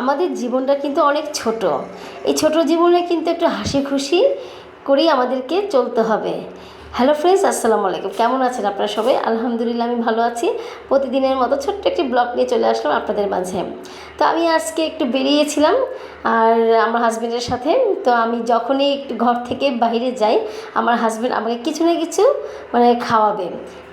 আমাদের জীবনটা কিন্তু অনেক ছোট। এই ছোট জীবনে কিন্তু একটু হাসি খুশি করেই আমাদেরকে চলতে হবে। হ্যালো ফ্রেন্ডস আসসালামু আলাইকুম। কেমন আছেন আপনারা সবাই? আলহামদুলিল্লাহ, আমি ভালো আছি। প্রতিদিনের মতো ছোট্ট একটি ব্লগ নিয়ে চলে আসলাম আপনাদের মাঝে। তো আমি আজকে একটু বেরিয়েছিলাম আর আমার হাজব্যান্ডের সাথে। তো আমি যখনই একটু ঘর থেকে বাইরে যাই, আমার হাজব্যান্ড আমাকে কিছু না কিছু মানে খাওয়াবে।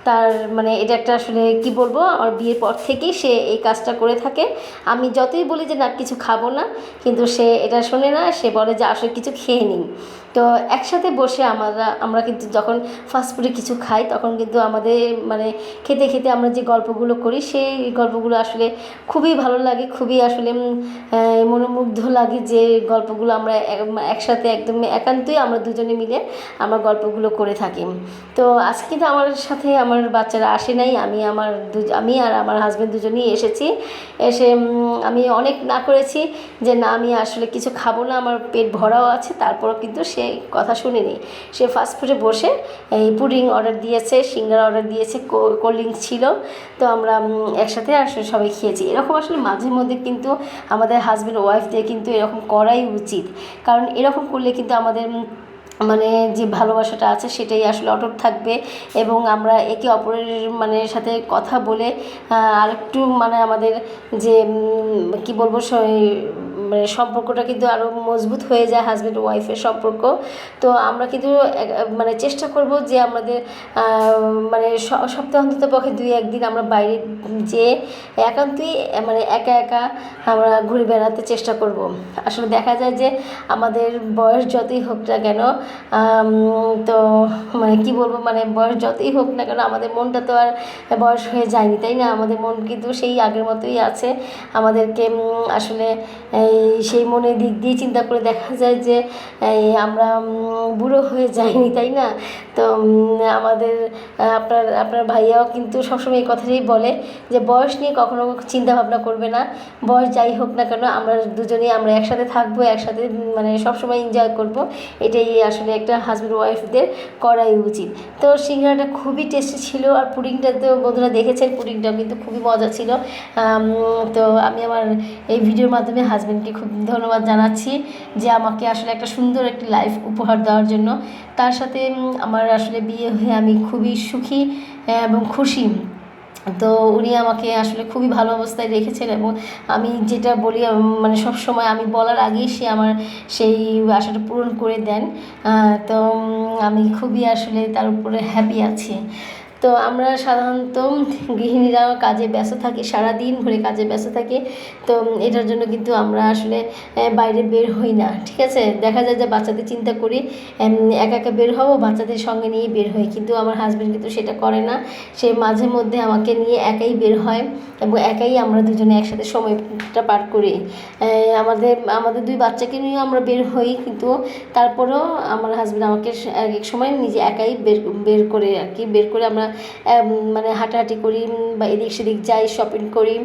তার মানে এটা একটা আসলে কি বলব আমার বিয়ের পর থেকেই সে এই কাজটা করে থাকে। আমি যতই বলি যে, না, কিছু খাব না। কিন্তু সে এটা শোনে না, সে বলে যে, আসলে কিছু খেয়ে নিই। তো একসাথে বসে আমরা আমরা কিন্তু যখন ফাস্টফুডে কিছু খাই, তখন কিন্তু আমাদের মানে খেতে খেতে আমরা যে গল্পগুলো করি, সেই গল্পগুলো আসলে খুবই ভালো লাগে, খুবই আসলে মনোমুগ্ধ লাগে যে গল্পগুলো আমরা একসাথে একদম একান্তই আমরা দুজনে মিলে আমরা গল্পগুলো করে থাকি। তো আজকে কিন্তু আমার সাথে আমার বাচ্চারা আসে নাই, আমি আমার দু আমি আর আমার হাজব্যান্ড দুজনেই এসেছি। এসে আমি অনেক না করেছি যে না, আমি আসলে কিছু খাব না, আমার পেট ভরাও আছে, তারপরও কিন্তু সে কথা শুনেনি। সে ফাস্টফুডে বসে এই পুডিং অর্ডার দিয়েছে, সিঙ্গারা অর্ডার দিয়েছে কোল্ড ড্রিঙ্কস ছিল। তো আমরা একসাথে আসলে সবাই খেয়েছি। এরকম আসলে মাঝে মধ্যে কিন্তু আমাদের হাজব্যান্ড ওয়াইফদের কিন্তু এরকম করাই উচিত। কারণ এরকম করলে কিন্তু আমাদের মানে যে ভালোবাসাটা আছে সেটাই আসলে অটুট থাকবে এবং আমরা একে অপরের মানে সাথে কথা বলে আরেকটু মানে আমাদের যে কী বলব মানে সম্পর্কটা কিন্তু আরও মজবুত হয়ে যায় হাজব্যান্ড ওয়াইফের সম্পর্ক। তো আমরা কিন্তু মানে চেষ্টা করব যে আমাদের মানে সপ্তাহে অন্তত পক্ষে দুই, একদিন আমরা বাইরে যেয়ে একান্তই মানে একা একা আমরা ঘুরে বেড়াতে চেষ্টা করব। আসলে দেখা যায় যে আমাদের বয়স যতই হোক না কেন তো মানে কি বলব মানে বয়স যতই হোক না কেন আমাদের মনটা তো আর বয়স হয়ে যায়নি, তাই না? আমাদের মন কিন্তু সেই আগের মতোই আছে। আমাদেরকে আসলে এই সেই মনের দিক দিয়ে চিন্তা করে দেখা যায় যে আমরা বুড়ো হয়ে যাইনি, তাই না? তো আমাদের আপনার আপনার ভাইয়াও কিন্তু সবসময় এই কথাটাই বলে যে, বয়স নিয়ে কখনো চিন্তা ভাবনা করবে না। বয়স যাই হোক না কেন, আমরা দুজনেই, আমরা একসাথে থাকব, একসাথে মানে সবসময় এনজয় করব। এটাই আসলে একটা হাজব্যান্ড ওয়াইফদের করাই উচিত। তো সিঙ্গারাটা খুবই টেস্টি ছিল আর পুডিংটা তো বন্ধুরা দেখেছেন, পুডিংটাও কিন্তু খুবই মজা ছিল। তো আমি আমার এই ভিডিওর মাধ্যমে হাজব্যান্ডকে খুব ধন্যবাদ জানাচ্ছি যে আমাকে আসলে একটা সুন্দর একটি লাইফ উপহার দেওয়ার জন্য। তার সাথে আমার আসলে বিয়ে হয়ে আমি খুবই সুখী এবং খুশি। তো উনি আমাকে আসলে খুবই ভালো অবস্থায় রেখেছেন এবং আমি যেটা বলি মানে সব সময় আমি বলার আগেই সে আমার সেই আশাটা পূরণ করে দেন। তো আমি খুবই আসলে তার উপরে হ্যাপি আছি। তো আমরা সাধারণত গৃহিণীরা কাজে ব্যস্ত থাকি, সারাদিন ভরে কাজে ব্যস্ত থাকি। তো এটার জন্য কিন্তু আমরা আসলে বাইরে বের হই না, ঠিক আছে? দেখা যায় যে বাচ্চাদের চিন্তা করি একা একা বের হব, বাচ্চাদের সঙ্গে নিয়ে বের হই। কিন্তু আমার হাজব্যান্ড কিন্তু সেটা করে না। সে মাঝে মধ্যে আমাকে নিয়ে একাই বের হয় এবং একাই আমরা দুজনে একসাথে সময়টা পার করি। আমাদের আমাদের দুই বাচ্চাকে নিয়ে আমরা বের হই, কিন্তু তারপরেও আমার হাজব্যান্ড আমাকে এক এক সময় নিজে একাই বের বের করে আর কি, বের করে আমরা মানে হাঁটাহাঁটি করি বা এদিক সেদিক যাই শপিং করি।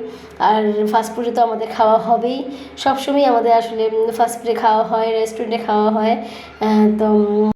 আর ফাস্টফুডে তো আমাদের খাওয়া হবেই। সবসময় আমাদের আসলে ফাস্টফুডে খাওয়া হয় রেস্টুরেন্টে খাওয়া হয়। তো